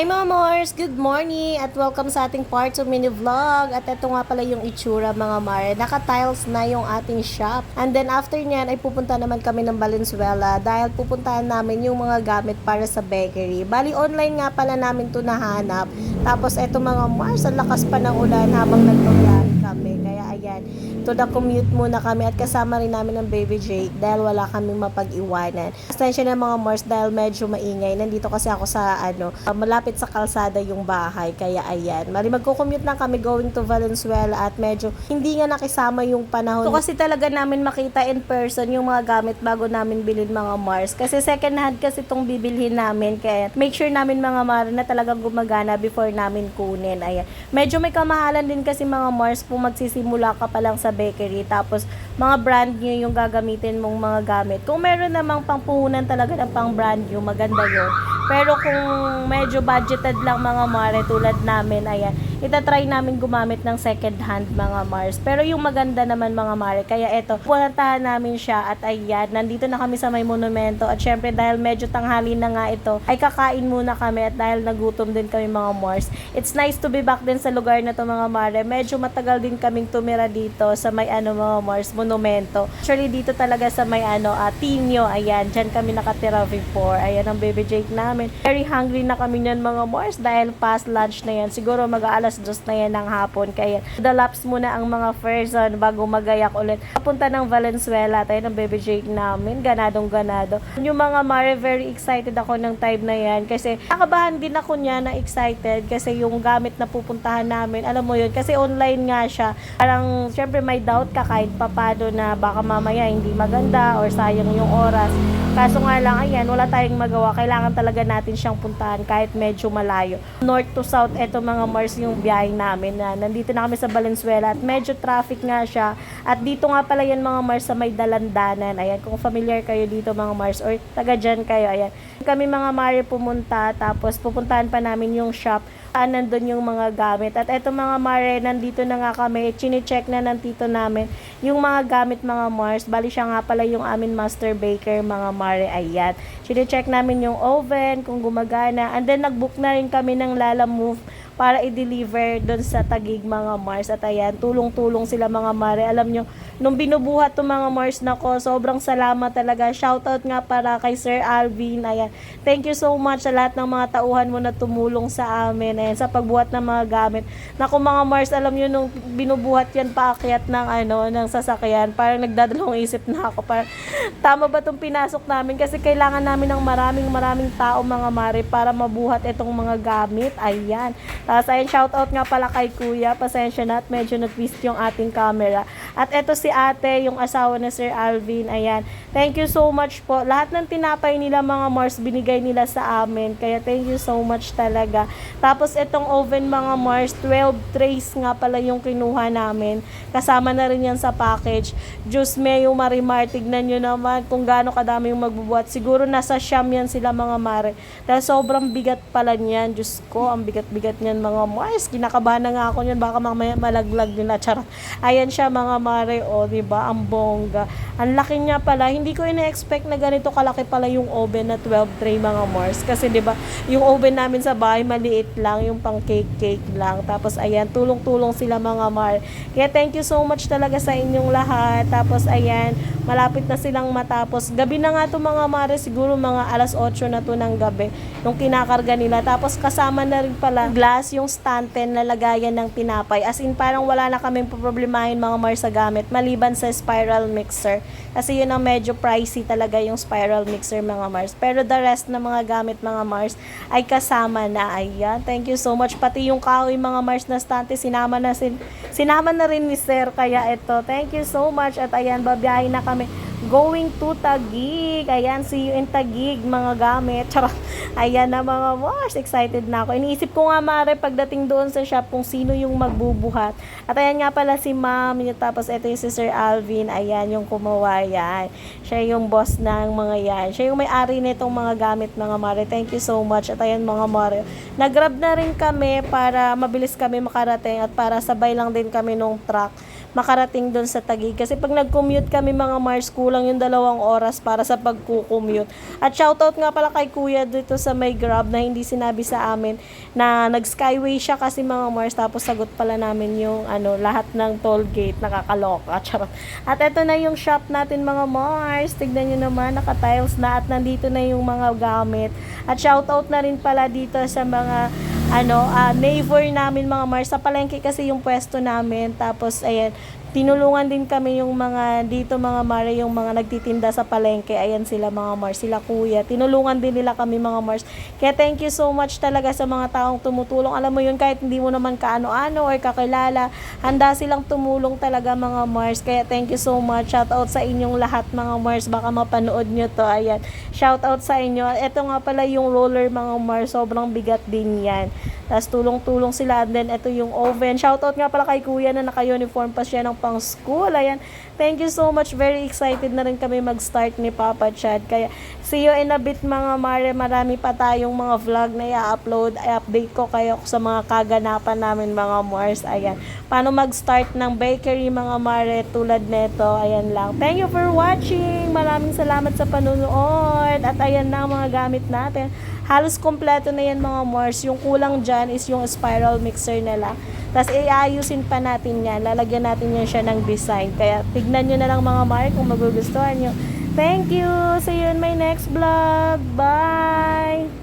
Hi mga! Good morning at welcome sa ating part 2 mini vlog. At ito nga pala yung itsura mga Mare. Naka-tiles na yung ating shop. And then after nyan ay pupunta naman kami ng Valenzuela dahil pupuntahan namin yung mga gamit para sa bakery. Bali online nga pala namin to nahanap. Tapos eto mga Mars, ang lakas pa ng ulan habang nagbabiyahe kami. Kaya ayan, to the commute muna kami at kasama rin namin ng baby Jake dahil wala kaming mapag-iwanan. Pasensya na mga Mars dahil medyo maingay. Nandito kasi ako sa ano, uh, malapit sa kalsada yung bahay. Kaya ayan, mali magko-commute lang kami going to Valenzuela at medyo hindi nga nakisama yung panahon. So kasi talaga namin makita in person yung mga gamit bago namin bilhin mga Mars. Kasi second hand kasi itong bibilhin namin. Kaya make sure namin mga Mars na talagang gumagana before namin kunin. Ayan. Medyo may kamahalan din kasi mga Mars kung magsisimula ka pa lang sa bakery. Tapos mga brand new yung gagamitin mong mga gamit. Kung meron namang pangpuhunan talaga ng pang brand new, maganda yun. Pero kung medyo budgeted lang mga mare tulad namin, ayan, itatry namin gumamit ng second hand mga Mars. Pero yung maganda naman mga mare, kaya eto, puntahan namin siya at ayan, nandito na kami sa may monumento at syempre dahil medyo tanghali na nga ito, ay kakain muna kami at dahil nagutom din kami mga Mars. It's nice to be back din sa lugar na to mga mare. Medyo matagal din kaming tumira dito sa may ano mga Mars, monumento. Actually dito talaga sa may ano, uh, ayan, dyan kami nakatira before. Ayan ang baby Jake namin. Very hungry na kami niyan mga Mars dahil past lunch na yan. Siguro mag-aalas dos na yan ng hapon. Kaya the laps muna ang mga person bago magayak ulit. Papunta ng Valenzuela tayo ng baby Jake namin. Ganadong ganado. Yung mga Mare, very excited ako ng time na yan. Kasi nakabahan din ako niya na excited kasi yung gamit na pupuntahan namin, alam mo yun, kasi online nga siya. Parang, syempre may doubt ka kahit papado na baka mamaya hindi maganda or sayang yung oras. Kaso nga lang, ayan, wala tayong magawa. Kailangan talaga natin siyang puntahan kahit medyo malayo. North to south, eto mga Mars yung biyahe namin na nandito na kami sa Valenzuela at medyo traffic nga siya. At dito nga pala yan mga Mars sa may dalandanan. Ayan, kung familiar kayo dito mga Mars or taga dyan kayo, ayan. Kami mga Mare pumunta tapos pupuntahan pa namin yung shop ah, nandun yung mga gamit. At eto mga Mare, nandito na nga kami, chine-check na ng tito namin yung mga gamit mga Mars. Bali siya nga pala yung amin master baker mga Mare, ayan. Chine-check namin yung oven, kung gumagana. And then nag-book na rin kami ng Lala Move para i-deliver doon sa Tagig mga Mars. At ayan, tulong-tulong sila mga Mare. Alam nyo, nung binubuhat to mga Mars nako, sobrang salamat talaga. Shoutout nga para kay Sir Alvin. Ayan, thank you so much sa lahat ng mga tauhan mo na tumulong sa amin. Ayan, sa pagbuhat ng mga gamit. Naku mga Mars, alam nyo, nung binubuhat yan paakyat ng, ano, ng sasakyan, parang nagdadalawang isip na ako. Parang, tama ba itong pinasok namin? Kasi kailangan namin ng maraming maraming tao mga Mare para mabuhat itong mga gamit. Ayan. Tapos ayun, shout out nga pala kay Kuya. Pasensya na at medyo nag-twist yung ating camera. At eto si ate, yung asawa na Sir Alvin. Ayan. Thank you so much po. Lahat ng tinapay nila mga Mars, binigay nila sa amin. Kaya thank you so much talaga. Tapos itong oven mga Mars, 12 trays nga pala yung kinuha namin. Kasama na rin yan sa package. Diyos me, yung Marimar, tignan nyo naman kung gaano kadami yung magbubuhat. Siguro nasa Siam yan sila mga Mare. Dahil sobrang bigat pala niyan. Diyos ko, ang bigat-bigat niyan mga Mars. Kinakabahan na nga ako niyan. Baka mamaya malaglag na. Charot. Ayan siya mga Mare. O, di ba Ang bongga. Ang laki niya pala. Hindi ko ina-expect na ganito kalaki pala yung oven na 12 tray mga Mars. Kasi ba yung oven namin sa bahay maliit lang. Yung pang cake-cake lang. Tapos ayan, tulong-tulong sila mga Mar. Kaya thank you so much talaga sa inyong lahat. Tapos ayan, malapit na silang matapos. Gabi na nga to mga Mare. Siguro mga alas 8 na to ng gabi. Yung kinakarga nila. Tapos kasama na rin pala glass yung stanten na lagayan ng tinapay. As in, parang wala na kaming problemahin mga Mars sa gamit, maliban sa spiral mixer. Kasi yun ang medyo pricey talaga yung spiral mixer mga Mars. Pero the rest ng mga gamit mga Mars ay kasama na. Ayan, thank you so much. Pati yung kahoy mga Mars na stante, sinama na, sin sinama na rin ni Sir. Kaya ito, thank you so much. At ayan, babiyahin na kami going to Tagig. Ayan, see you in Tagig, mga gamit. Charot. Ayan na mga Mars, excited na ako. Iniisip ko nga mare pagdating doon sa shop kung sino yung magbubuhat. At ayan nga pala si ma'am, tapos ito yung si Sir Alvin, ayan yung kumawa yan. Siya yung boss ng mga yan. Siya yung may-ari nitong mga gamit mga mare. Thank you so much. At ayan mga mare, nag-grab na rin kami para mabilis kami makarating at para sabay lang din kami nung truck makarating doon sa Taguig. Kasi pag nag-commute kami mga Mars, kulang yung dalawang oras para sa pagko-commute. At shoutout nga pala kay Kuya dito sa may Grab na hindi sinabi sa amin na nag-skyway siya kasi mga Mars tapos sagot pala namin yung ano lahat ng toll gate nakakaloka. Charot. At ito na yung shop natin mga Mars. Tignan nyo naman, naka-tiles na at nandito na yung mga gamit. At shoutout na rin pala dito sa mga ano, ah, neighbor namin mga Mars. Sa palengke kasi yung pwesto namin. Tapos, ayan, tinulungan din kami yung mga dito mga Mare, yung mga nagtitinda sa palengke. Ayan sila mga Mars, sila kuya. Tinulungan din nila kami mga Mars. Kaya thank you so much talaga sa mga taong tumutulong. Alam mo yun, kahit hindi mo naman kaano-ano or kakilala, handa silang tumulong talaga mga Mars. Kaya thank you so much. Shout out sa inyong lahat mga Mars. Baka mapanood nyo to. Ayan. Shout out sa inyo. Ito nga pala yung roller mga Mars. Sobrang bigat din yan. Tapos tulong-tulong sila. And then ito yung oven. Shoutout nga pala kay kuya na naka-uniform pa siya ng pang school. Ayan. Thank you so much. Very excited na rin kami mag-start ni Papa Chad. Kaya see you in a bit mga mare. Marami pa tayong mga vlog na i-upload. I-update ko kayo sa mga kaganapan namin mga Mars. Ayan. Paano mag-start ng bakery mga mare tulad neto. Ayan lang. Thank you for watching. Maraming salamat sa panunood. At ayan na ang mga gamit natin. Halos kompleto na yan mga Mars. Yung kulang dyan is yung spiral mixer nila. Tapos iayusin pa natin yan. Lalagyan natin yan siya ng design. Kaya tignan nyo na lang mga Mars kung magugustuhan nyo. Thank you! See you in my next vlog. Bye!